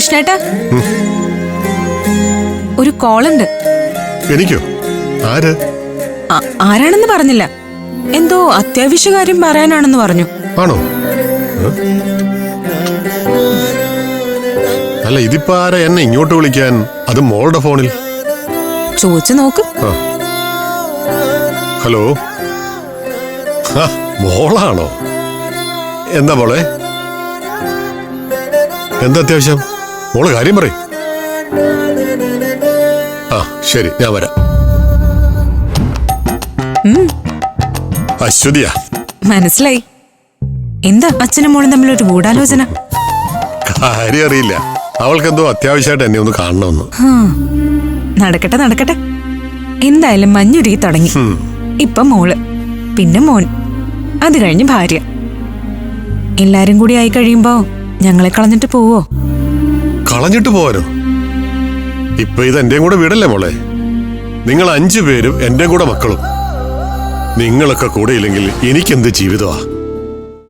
കൃഷ്ണേട്ടാ. ഒരു കോളുണ്ട്. എനിക്കോ? ആര്? ആരാണെന്ന് പറഞ്ഞില്ല. എന്തോ അത്യാവശ്യ കാര്യം പറയാനാണെന്ന് പറഞ്ഞു. ആണോ? അല്ല ഇതിപ്പോ ആരാ എന്നെ ഇങ്ങോട്ട് വിളിക്കാൻ? അത് മോളുടെ ഫോണിൽ. ചോദിച്ചു നോക്ക്. ഹലോ? മോളാണോ? എന്താ മോളെ? എന്താ അത്യാവശ്യം? മോൾ കാര്യം പറയും. ആ ശരി ഞാൻ വരാം. അശ്വതിയാ. മനസ്സിലായി. എന്താ അച്ഛനും മോളും തമ്മിൽ ഒരു ഗൂഢാലോചന? കാര്യം അറിയില്ല. അവൾക്കെന്തോ അത്യാവശ്യമായിട്ട് എന്നെ ഒന്ന് കാണണമെന്ന്. നടക്കട്ടെ നടക്കട്ടെ. എന്തായാലും മഞ്ഞുരുകി തുടങ്ങി. ഇപ്പൊ മോൾ പിന്നെ മോൻ അത് കഴിഞ്ഞ് ഭാര്യ. എല്ലാരും കൂടി ആയി കഴിയുമ്പോ ഞങ്ങളെ കളഞ്ഞിട്ട് പോവോ? കളഞ്ഞിട്ട് പോവാനോ? ഇപ്പൊ ഇത് എന്റെയും കൂടെ വീടല്ലേ മോളെ? നിങ്ങൾ അഞ്ചു പേരും എന്റെയും കൂടെ മക്കളും. നിങ്ങളൊക്കെ കൂടെ ഇല്ലെങ്കിൽ എനിക്കെന്ത് ജീവിതമാ?